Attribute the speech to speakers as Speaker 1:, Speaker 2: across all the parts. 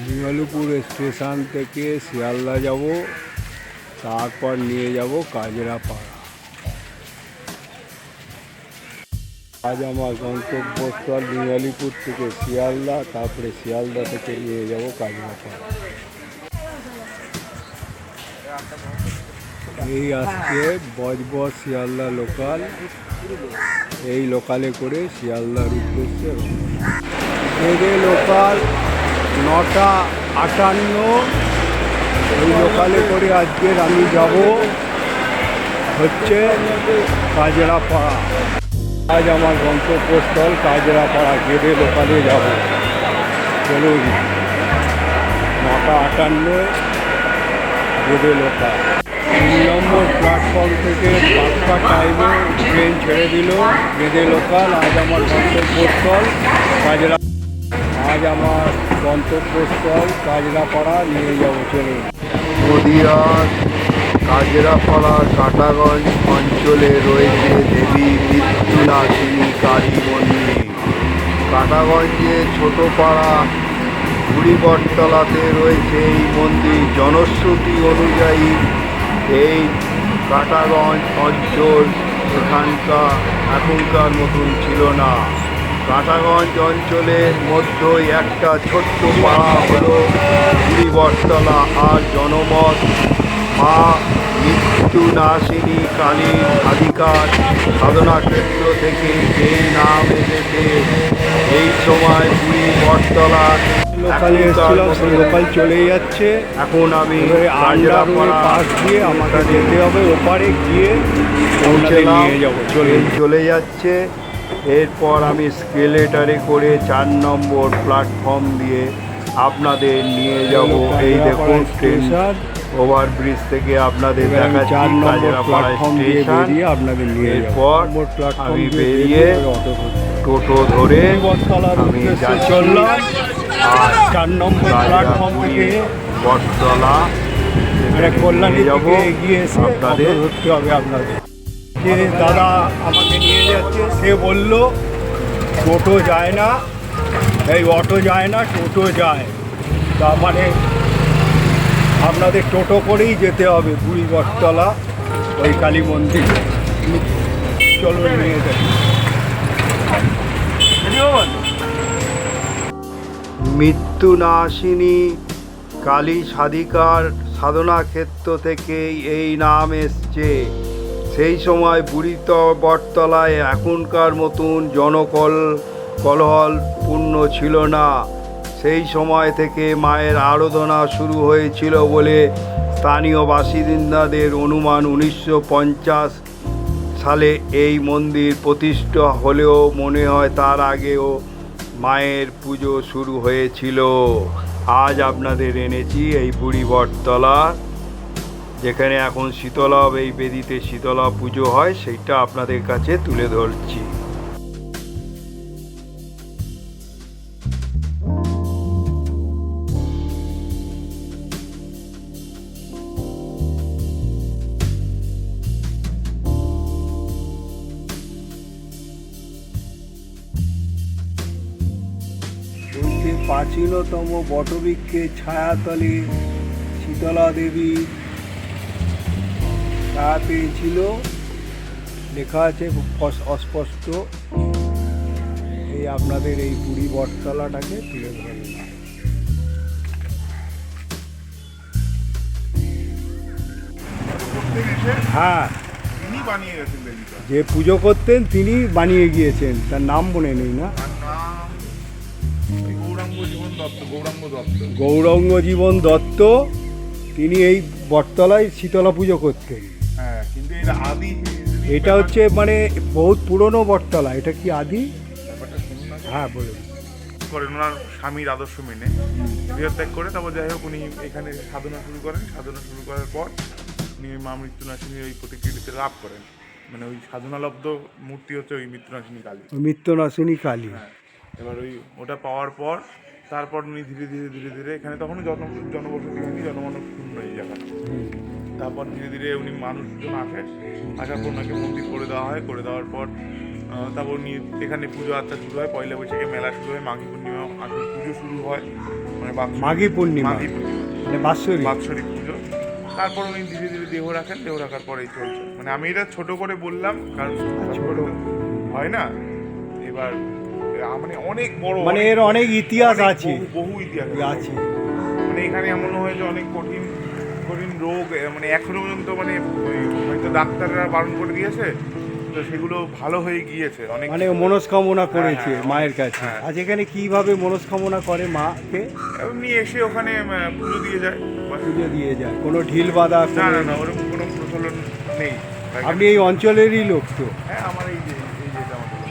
Speaker 1: বিমলপুর station থেকে শিয়ালদা যাব, তারপর নিয়ে যাব কাজরাপাড়া আজ আমার গন্তব্যস্থল বিমলিপুর থেকে শিয়ালদা, তারপরে শিয়ালদা থেকে নিয়ে যাব কাজরাপাড়া এই আসছে বজবজ শিয়ালদা লোকাল এই লোকালে করে শিয়ালদার উদ্দেশ্যে। লোকাল নটা আটান্ন। এই লোকালে করে আজকের আমি যাব। হচ্ছে কাজরাপাড়া। আজ আমার গন্তব্যস্থল কাজরাপাড়া গেদে লোকালে যাব। চলুন নটা আটান্ন গেদে লোকাল তিন নম্বর প্ল্যাটফর্ম থেকে পাঁচটা টাইমে ট্রেন ছেড়ে দিল। গেদে লোকাল আজ আমার গন্তব্যস্থল কাজরা আজ আমার গন্তব্যস্থল কাজরাপাড়া নিয়ে যাব চলুন।
Speaker 2: নদিয়ার কাজরাপাড়া কাটাগঞ্জ অঞ্চলে রয়েছে দেবী মৃত্যুনাশিনী কালী মন্দির। কাটাগঞ্জে ছোটপাড়া বুড়িবটতলাতে রয়েছে এই মন্দির। জনশ্রুতি অনুযায়ী এই কাটাগঞ্জ অঞ্চল এখানকার এখনকার মতন ছিল না। কাটাগঞ্জ অঞ্চলের মধ্যেই একটা ছোট্ট পাড়া হলো বুড়িবটতলা আর জনমত। মা মৃত্যুনাশিনী কালীর আধিকার সাধনা ক্ষেত্র থেকে এই নাম এসেছে এই সময় বুড়ি বটতলার
Speaker 1: লোকালে এসেছিলাম সেই লোকাল চলেই যাচ্ছে।
Speaker 2: এখন আমি
Speaker 1: এবারে পাশ দিয়ে আমাকে যেতে হবে ওপারে গিয়ে
Speaker 2: পৌঁছলাম।
Speaker 1: নিয়ে যাব চলে
Speaker 2: চলে যাচ্ছে। এরপর আমি স্কেলেটারে করে চার নম্বর প্ল্যাটফর্ম দিয়ে আপনাদের নিয়ে যাব। এই দেখুন ট্রেন ওভার ব্রিজ থেকে আপনাদের দেখাচ্ছি
Speaker 1: চার নম্বর
Speaker 2: কাজরাপাড়া
Speaker 1: প্ল্যাটফর্ম দিয়ে
Speaker 2: স্টেশন।
Speaker 1: বেরিয়ে আপনাদের নিয়ে যাব।
Speaker 2: এরপর আমি বেরিয়ে টোটো ধরে আমি
Speaker 1: চললাম।
Speaker 2: আর
Speaker 1: চার নম্বর প্ল্যাটফর্ম থেকে
Speaker 2: বটতলা। যাব।
Speaker 1: এগিয়ে
Speaker 2: আপনাদের
Speaker 1: ধরতে হবে আপনাদের। যে দাদা আমাকে নিয়ে যাচ্ছে, সে বলল, টোটো যায় না। এই অটো যায় না, টোটো যায়। তার মানে আপনাদের টোটো করেই যেতে হবে বুড়ি বটতলা, ওই কালী মন্দির। চলো নিয়ে যাই।
Speaker 2: মৃত্যুনাশিনী কালী সাধিকার সাধনা ক্ষেত্র থেকেই এই নাম এসছে। সেই সময় বুড়িত বটতলায় এখনকার মতন জনকল কলহল পূর্ণ ছিল না। সেই সময় থেকে মায়ের আরাধনা শুরু হয়েছিল বলে স্থানীয় বাসিন্দাদের অনুমান উনিশশো পঞ্চাশ সালে এই মন্দির প্রতিষ্ঠা হলেও মনে হয় তার আগেও মায়ের পুজো শুরু হয়েছিল। আজ আপনাদের এনেছি এই বুড়ি বটতলা। যেখানে এখন শীতলা এই বেদিতে শীতলা পুজো হয়, সেইটা আপনাদের কাছে তুলে ধরছি।
Speaker 1: প্রাচীনতম বটবৃক্ষের ছায়াতলে শীতলা দেবী ছায়া পেয়েছিল। লেখা আছে অস- অস্পষ্ট। এই আপনাদের এই পুরী বটতলাটাকে তুলে ধরলাম হ্যাঁ। যে পুজো করতেন তিনি বানিয়ে গিয়েছেন। তার নাম মনে নেই না।
Speaker 3: গৌরাঙ্গ জীবন দত্ত
Speaker 1: তিনি এই বটতলায় শীতলা পুজো করতেন।
Speaker 3: কিন্তু এটা আদি
Speaker 1: এটা হচ্ছে মানে বহুত পুরনো বটতলা এটা কি আদি? হ্যাঁ বলুন।
Speaker 3: করেন ওনার স্বামীর আদর্শ মেনে গৃহত্যাগ করে তারপর যাই হোক উনি এখানে সাধনা শুরু করেন। সাধনা শুরু করার পর উনি ওই মা মৃত্যুনাশিনীর ওই প্রতিকৃতিতে লাভ করেন। মানে ওই সাধনালব্ধ মূর্তি হচ্ছে ওই মৃত্যুনাশিনী কালী।
Speaker 1: মিত্রনাশিনী কালী।
Speaker 3: হ্যাঁ এবার ওই ওটা পাওয়ার পর তারপর উনি ধীরে ধীরে ধীরে ধীরে এখানে তখনও জন জনবসতি হয়নি জনমানব শূন্য এই জায়গা তারপর ধীরে ধীরে উনি মানুষজন আসে আসার পর ওনাকে মন্দির করে দেওয়া হয় করে দেওয়ার পর তারপর উনি এখানে পুজো আর্চা শুরু হয় পয়লা বৈশাখে মেলা শুরু হয় মাঘী পূর্ণিমা আসলে পুজো শুরু হয় মানে
Speaker 1: মাঘী পূর্ণিমা।
Speaker 3: মাঘী পূর্ণিমা।
Speaker 1: মানে বাৎসরিক?
Speaker 3: বাৎসরিক পুজো। তারপর উনি ধীরে ধীরে দেহ রাখেন দেহ রাখার পরেই চলছে। মানে আমি এটা ছোট করে বললাম কারণ ছোট হয় না? এবার মানে অনেক বড়
Speaker 1: মানে এর অনেক ইতিহাস আছে।
Speaker 3: বহু- বহু ইতিহাস
Speaker 1: আছে।
Speaker 3: মানে এখানে এমনও হয়েছে অনেক কঠিন কঠিন রোগ মানে এখনও পর্যন্ত মানে ওই হয়তো ডাক্তাররা বারণ করে দিয়েছে তো সেগুলো ভালো হয়ে গিয়েছে অনেক
Speaker 1: মানে মনস্কামনা করেছে
Speaker 3: হ্যাঁ,
Speaker 1: মায়ের কাছে।
Speaker 3: হ্যাঁ।
Speaker 1: আজ এখানে কীভাবে মনস্কামনা করে মাকে?
Speaker 3: এমনি এসে ওখানে পুজো দিয়ে যায়।
Speaker 1: পুজো দিয়ে যায়। কোনো ঢিল বাঁধা
Speaker 3: না না না ওরকম কোনো প্রচলন নেই।
Speaker 1: আপনি এই অঞ্চলেরই লোক তো?
Speaker 3: হ্যাঁ আমার এই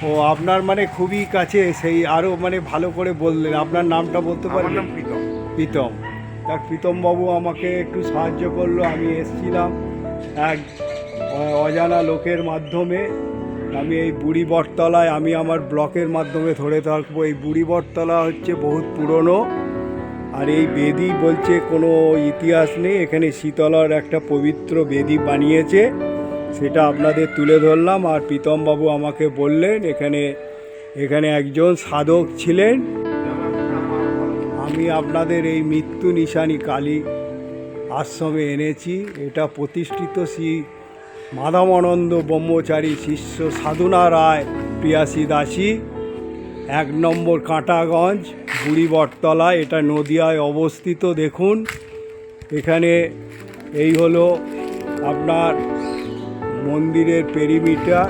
Speaker 1: ও আপনার মানে খুবই কাছে সেই আরও মানে ভালো করে বললেন। আপনার নামটা বলতে পারবেন
Speaker 3: প্রীতম।
Speaker 1: প্রীতম। তার প্রীতমবাবু আমাকে একটু সাহায্য করল, আমি এসছিলাম এক অজানা লোকের মাধ্যমে। আমি এই বুড়ি বটতলায়, আমি আমার ব্লকের মাধ্যমে ধরে থাকব। এই বুড়ি বটতলা হচ্ছে বহুত পুরনো, আর এই বেদি বলছে কোনো ইতিহাস নেই। এখানে শীতলার একটা পবিত্র বেদি বানিয়েছে, সেটা আপনাদের তুলে ধরলাম। আর প্রীতমবাবু আমাকে বললেন, এখানে এখানে একজন সাধক ছিলেন। আমি আপনাদের এই মৃত্যু নিশানি কালী আশ্রমে এনেছি। এটা প্রতিষ্ঠিত শ্রী মাধবানন্দ ব্রহ্মচারী শিষ্য সাধনা রায় পিয়াসী দাসী, এক নম্বর কাঁটাগঞ্জ, বুড়িবটতলা, এটা নদিয়ায় অবস্থিত, দেখুন। এখানে এই হলো আপনার মন্দিরের পেরিমিটার।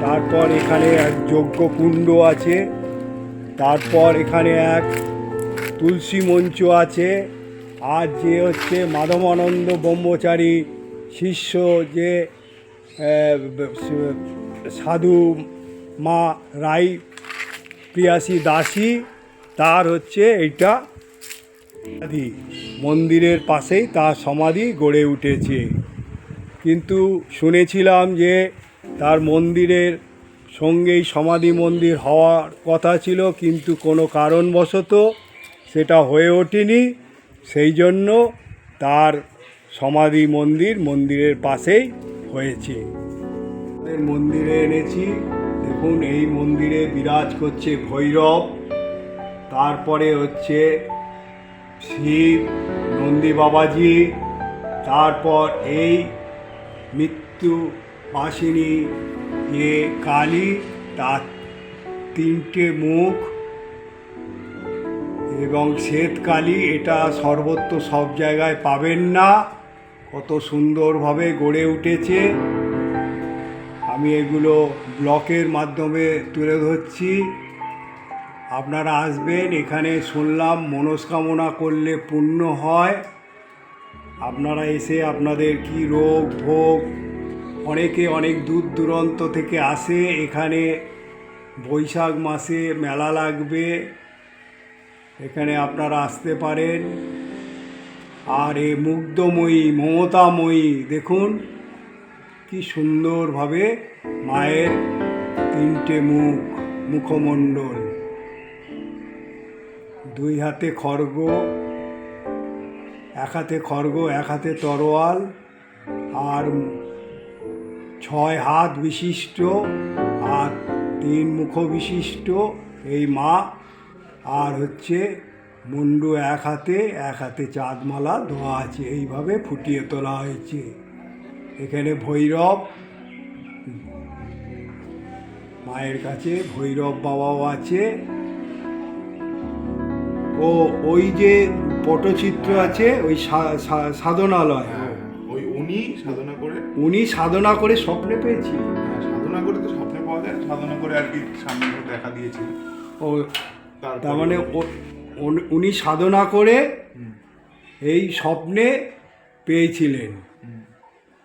Speaker 1: তারপর এখানে এক যজ্ঞকুণ্ড আছে। তারপর এখানে এক তুলসী মঞ্চ আছে। আর যে হচ্ছে মাধবানন্দ ব্রহ্মচারী শিষ্য যে সাধু মা রাই প্রিয়াসী দাসী, তার হচ্ছে এইটা সমাধি। মন্দিরের পাশেই তার সমাধি গড়ে উঠেছে। কিন্তু শুনেছিলাম যে, তার মন্দিরের সঙ্গেই সমাধি মন্দির হওয়ার কথা ছিল, কিন্তু কোনো কারণবশত সেটা হয়ে ওঠেনি। সেই জন্য তার সমাধি মন্দির মন্দিরের পাশেই হয়েছে। মন্দিরে এনেছি। দেখুন, এই মন্দিরে বিরাজ করছে ভৈরব, তারপরে হচ্ছে শিব, নন্দী বাবাজি, তারপর এই মৃত্যু বাসিনী যে কালী, তার তিনটে মুখ এবং শ্বেত কালী এটা সর্বত্র সব জায়গায় পাবেন না। কত সুন্দরভাবে গড়ে উঠেছে। আমি এগুলো ব্লকের মাধ্যমে তুলে ধরছি। আপনারা আসবেন, এখানে শুনলাম মনস্কামনা করলে পূর্ণ হয়। আপনারা এসে আপনাদের কি রোগ, ভোগ, অনেকে অনেক দূর দূরান্ত থেকে আসে। এখানে বৈশাখ মাসে মেলা লাগবে। এখানে আপনারা আসতে পারেন। আর এ মুগ্ধময়ী, মমতাময়ী, দেখুন কি সুন্দরভাবে মায়ের তিনটে মুখ, মুখমণ্ডল। দুই হাতে খড়গ এক হাতে খড়গ এক হাতে তরোয়াল, আর ছয় হাত বিশিষ্ট, আর তিন মুখ বিশিষ্ট এই মা আর হচ্ছে মুন্ডু এক হাতে এক হাতে চাঁদমালা ধোয়া আছে। এইভাবে ফুটিয়ে তোলা হয়েছে। এখানে ভৈরব মায়ের কাছে ভৈরব বাবাও আছে। ও ওই যে পটচিত্র আছে ওই সাধনালয়।
Speaker 3: ওই উনি সাধনা করে
Speaker 1: উনি সাধনা করে স্বপ্নে পেয়েছি
Speaker 3: হ্যাঁ, সাধনা করে তো স্বপ্নে পাওয়া যায় সাধনা করে আর কি সামনে দেখা দিয়েছিল।
Speaker 1: ও তার মানে উনি- সাধনা করে এই স্বপ্নে পেয়েছিলেন।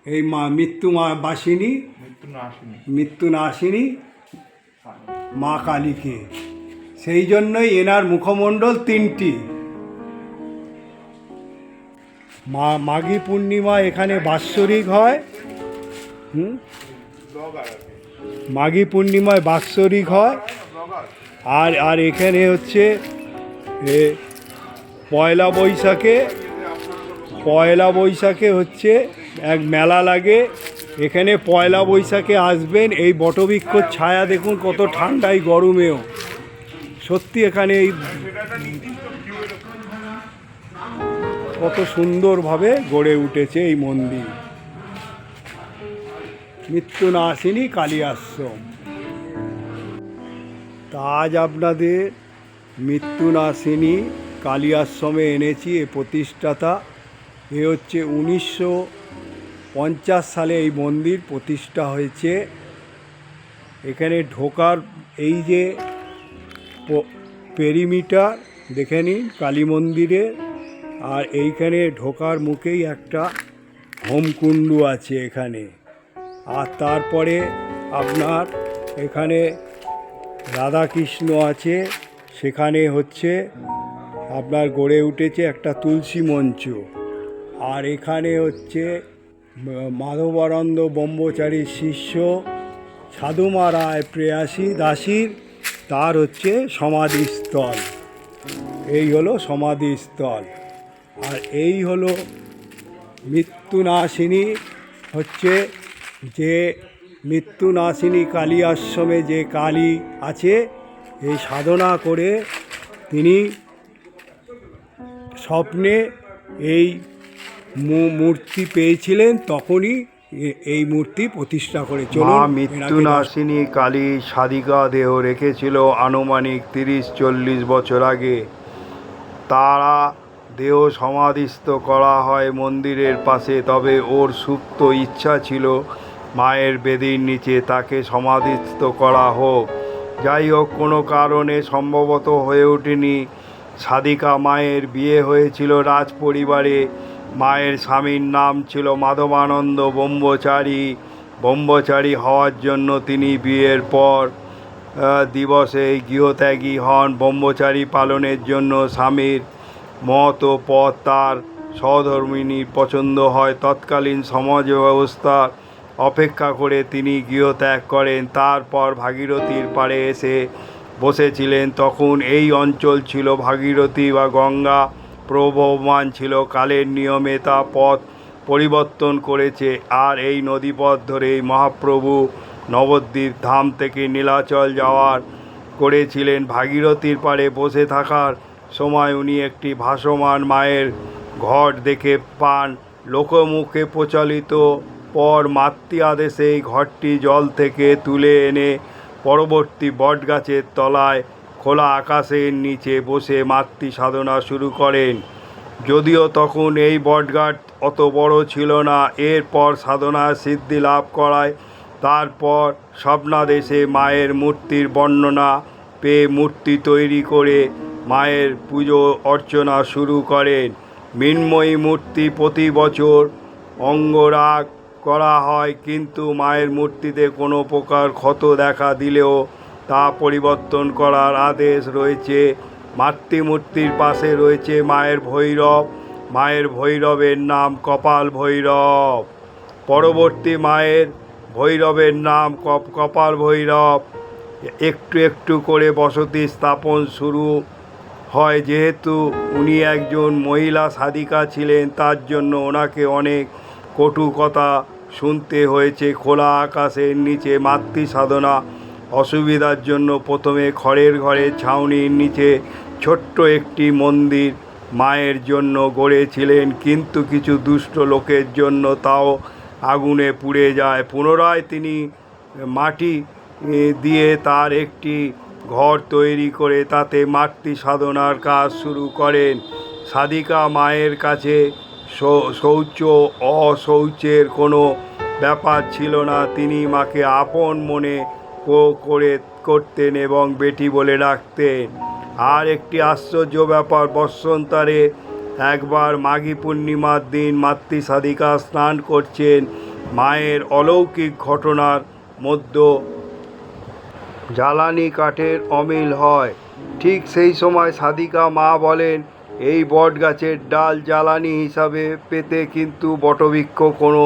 Speaker 1: এই মা মৃত্যু মা বাসিনী
Speaker 3: মৃত্যু না আসেনি।
Speaker 1: নাশিনী মা কালীকে। সেই জন্যই এনার মুখমণ্ডল তিনটি। মা মাঘী পূর্ণিমা এখানে বাৎসরিক হয়। হুম? মাঘী পূর্ণিমায় বাৎসরিক হয়। আর আর এখানে হচ্ছে পয়লা বৈশাখে পয়লা বৈশাখে হচ্ছে এক মেলা লাগে। এখানে পয়লা বৈশাখে আসবেন, এই বটবৃক্ষর ছায়া দেখুন কত ঠান্ডায় গরমেও। সত্যি এখানে এই কত সুন্দরভাবে গড়ে উঠেছে এই মন্দির। মৃত্যু নাশিনী কালী আশ্রম তা আজ আপনাদের মৃত্যু নাশিনী কালী আশ্রমে এনেছি, এ প্রতিষ্ঠাতা। এ হচ্ছে উনিশশো পঞ্চাশ সালে এই মন্দির প্রতিষ্ঠা হয়েছে। এখানে ঢোকার এই যে পেরিমিটার দেখে নিন কালী মন্দিরে, আর এইখানে ঢোকার মুখেই একটা হোমকুণ্ডু আছে এখানে। আর তারপরে আপনার এখানে রাধাকৃষ্ণ আছে, সেখানে হচ্ছে আপনার গড়ে উঠেছে একটা তুলসী মঞ্চ। আর এখানে হচ্ছে ম- মাধবানন্দ ব্রহ্মচারীর শিষ্য সাধুমা রায় প্রেয়াসী দাসীর, তার হচ্ছে সমাধিস্থল এই হলো সমাধিস্থল আর এই হলো মৃত্যুনাশিনী হচ্ছে যে মৃত্যুনাশিনী কালী আশ্রমে যে কালী আছে এই সাধনা করে তিনি স্বপ্নে এই মূর্তি পেয়েছিলেন তখনই এই মূর্তি প্রতিষ্ঠা করে।
Speaker 2: মা মৃত্যুনাশিনী কালী সাধিকা দেহ রেখেছিল আনুমানিক তিরিশ চল্লিশ বছর আগে। তারা দেহ সমাধিস্থ করা হয় মন্দিরের পাশে তবে ওর সুপ্ত ইচ্ছা ছিল মায়ের বেদির নিচে তাকে সমাধিস্থ করা হোক। যাই হোক কোনো কারণে সম্ভবত হয়ে ওঠেনি। সাদিকা মায়ের বিয়ে হয়েছিল রাজ পরিবারে মায়ের স্বামীর নাম ছিল মাধবানন্দ ব্রহ্মচারী। ব্রহ্মচারী হওয়ার জন্য তিনি বিয়ের পর দিবসে গৃহত্যাগী হন। ব্রহ্মচারী পালনের জন্য স্বামীর মত ও পথ তার সহধর্মিনীর পছন্দ হয়। তৎকালীন সমাজ ব্যবস্থা অপেক্ষা করে তিনি গৃহত্যাগ করেন। তারপর ভাগীরথীর পাড়ে এসে বসেছিলেন। তখন এই অঞ্চল ছিল ভাগীরথী বা গঙ্গা প্রবহমান ছিল কালের নিয়মে। তা পথ পরিবর্তন করেছে আর এই নদীপথ ধরেই মহাপ্রভু নবদ্বীপ ধাম থেকে নীলাচল যাওয়ার করেছিলেন। ভাগীরথীর পাড়ে বসে থাকার সময় উনি একটি ভাসমান মায়ের ঘট দেখে পান। লোকমুখে প্রচলিত পর মাতৃ আদেশে ঘরটি জল থেকে তুলে এনে পরবর্তী বটগাছের তলায় খোলা আকাশের নিচে বসে মাতৃ সাধনা শুরু করেন। যদিও তখন এই বটগাছ অত বড় ছিল না, এরপর সাধনা সিদ্ধি লাভ করায়। তারপর স্বপ্নাদেশে মায়ের মূর্তির বর্ণনা পেয়ে মূর্তি তৈরি করে মায়ের পুজো অর্চনা শুরু করেন। মৃন্ময়ী মূর্তি প্রতি বছর অঙ্গরাগ করা হয়, কিন্তু মায়ের মূর্তিতে কোনো প্রকার ক্ষত দেখা দিলেও তা পরিবর্তন করার আদেশ রয়েছে। মাতৃমূর্তির পাশে রয়েছে মায়ের ভৈরব। মায়ের ভৈরবের নাম কপাল ভৈরব। পরবর্তী মায়ের ভৈরবের নাম কপ- কপাল ভৈরব। একটু একটু করে বসতি স্থাপন শুরু হয়। যেহেতু উনি একজন মহিলা, সাধিকা ছিলেন, তার জন্য ওনাকে অনেক কটু কথা শুনতে হয়েছে খোলা আকাশের নিচে মাতৃ সাধনা। অসুবিধার জন্য প্রথমে খড়ের ঘরে ছাউনির নিচে ছোট্ট একটি মন্দির মায়ের জন্য গড়েছিলেন, কিন্তু কিছু দুষ্ট লোকের জন্য তাও আগুনে পুড়ে যায়। পুনরায় তিনি মাটি দিয়ে তার একটি ঘর তৈরি করে তাতে মাতৃ সাধনার কাজ শুরু করেন। সাধিকা মায়ের কাছে শৌচ অশৌচের কোনো ব্যাপার ছিল না। তিনি মাকে আপন মনে করে, করতেন এবং বেটি বলে ডাকতেন। আর একটি আশ্চর্য ব্যাপার, বসন্তারে একবার মাঘী পূর্ণিমার দিন মাতৃ সাধিকা স্নান করছেন। মায়ের অলৌকিক ঘটনার মধ্যে জ্বালানি কাঠের অমিল হয়। ঠিক সেই সময় সাদিকা মা বলেন এই বট গাছের ডাল জ্বালানি হিসাবে পেতে কিন্তু বটবৃক্ষ কোনো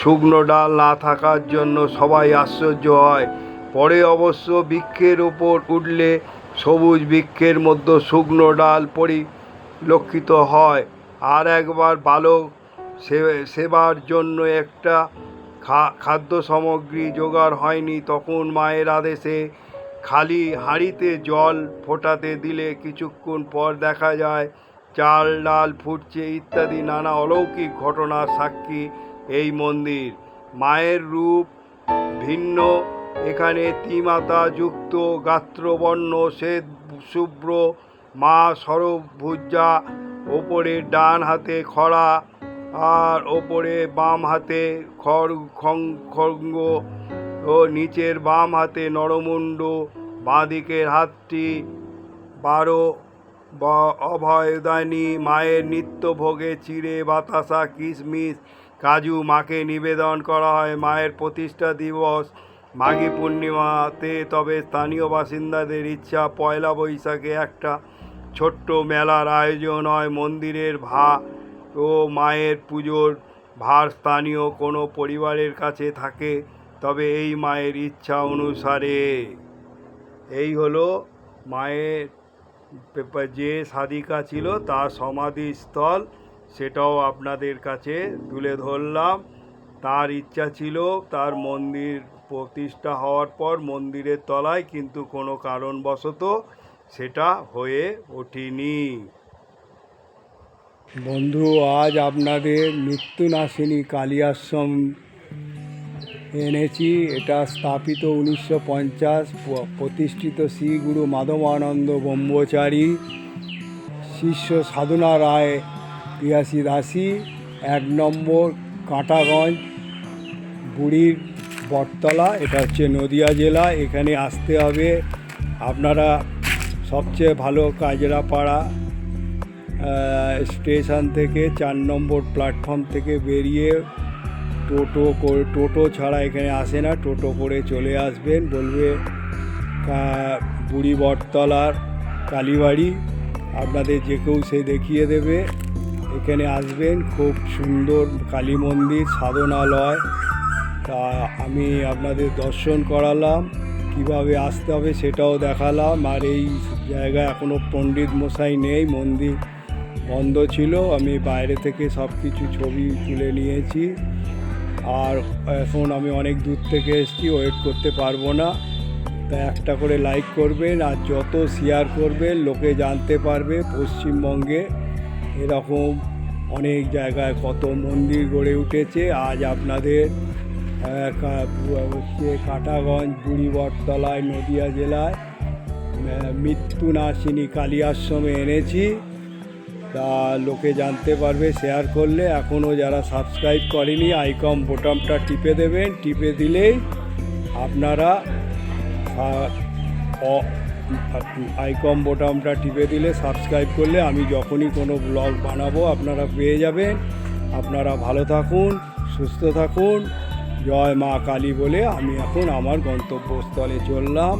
Speaker 2: শুকনো ডাল না থাকার জন্য সবাই আশ্চর্য হয়। পরে অবশ্য বৃক্ষের ওপর উঠলে সবুজ বৃক্ষের মধ্যে শুকনো ডাল পরিলক্ষিত হয়। আর একবার বালক সেবার জন্য একটা খাদ্য সামগ্রী জোগাড় হয়নি, তখন মায়ের আদেশে
Speaker 4: খালি হাঁড়িতে জল ফোটাতে দিলে কিছুক্ষণ পর দেখা যায়, চাল, ডাল ফুটছে ইত্যাদি নানা অলৌকিক ঘটনার সাক্ষী এই মন্দির। মায়ের রূপ ভিন্ন, এখানে ত্রিমাতা যুক্ত, গাত্রবর্ণ, শ্বেত, শুভ্র, মা সরভুজা, ওপরে ডান হাতে খরা আর ওপরে বাম হাতে খড়, খং- খঙ্গ ও নিচের বাম হাতে নরমুণ্ড, বাঁদিকের হাতটি বারো অভয়দানী মায়ের নিত্য ভোগে চিড়ে বাতাসা কিশমিশ, কাজু মাকে নিবেদন করা হয়। মায়ের প্রতিষ্ঠা দিবস, মাঘী পূর্ণিমাতে। তবে স্থানীয় বাসিন্দাদের ইচ্ছা, পয়লা বৈশাখে একটা ছোট্ট মেলার আয়োজন হয়। মন্দিরের ভা ও মায়ের পুজোর ভার স্থানীয় কোনো পরিবারের কাছে থাকে তবে এই মায়ের ইচ্ছা অনুসারে। এই হলো মায়ের যে সাদিকা ছিল তার সমাধিস্থল, সেটাও আপনাদের কাছে তুলে ধরলাম। তার ইচ্ছা ছিল তার মন্দির প্রতিষ্ঠা হওয়ার পর মন্দিরের তলায় কিন্তু কোনো কারণবশত সেটা হয়ে ওঠেনি।
Speaker 2: বন্ধু, আজ আপনাদের মৃত্যুনাশিনী কালী আশ্রম এনেছি। এটা স্থাপিত উনিশশো পঞ্চাশ প্রতিষ্ঠিত শ্রী গুরু মাধবানন্দ ব্রহ্মচারী। শিষ্য সাধনা রায় পিয়াসী দাসী, এক নম্বর কাঁটাগঞ্জ, বুড়ির বটতলা, এটা হচ্ছে নদিয়া জেলা, এখানে আসতে হবে। আপনারা সবচেয়ে ভালো কাজরাপাড়া স্টেশন থেকে চার নম্বর প্ল্যাটফর্ম থেকে বেরিয়ে টোটো করে, টোটো ছাড়া এখানে আসে না। টোটো করে চলে আসবেন, বলবে বুড়ি বটতলার কালীবাড়ি, আপনাদের যে কেউ সে দেখিয়ে দেবে। এখানে আসবেন, খুব সুন্দর কালী মন্দির, সাধনালয়। তা আমি আপনাদের দর্শন করালাম, কীভাবে আসতে হবে সেটাও দেখালাম। আর এই জায়গায় এখনও পণ্ডিত মশাই নেই, মন্দির বন্ধ ছিল। আমি বাইরে থেকে সব কিছু ছবি তুলে নিয়েছি। আর এখন আমি অনেক দূর থেকে এসেছি ওয়েট করতে পারব না। তা একটা করে লাইক করবেন আর যত শেয়ার করবেন, লোকে জানতে পারবে পশ্চিমবঙ্গে এরকম অনেক জায়গায় কত মন্দির গড়ে উঠেছে। আজ আপনাদের হচ্ছে কাটাগঞ্জ, বুড়িবটতলায়, নদিয়া জেলায় মৃত্যুনাশিনী কালী আশ্রমে এনেছি। তা লোকে জানতে পারবে শেয়ার করলে। এখনও যারা সাবস্ক্রাইব করেনি আইকম বোটামটা টিপে দেবেন। টিপে দিলেই আপনারা আইকম বোটামটা টিপে দিলে সাবস্ক্রাইব করলে আমি যখনই কোনো ব্লগ বানাবো, আপনারা পেয়ে যাবেন। আপনারা ভালো থাকুন, সুস্থ থাকুন। জয় মা কালী বলে আমি এখন আমার গন্তব্যস্থলে চললাম।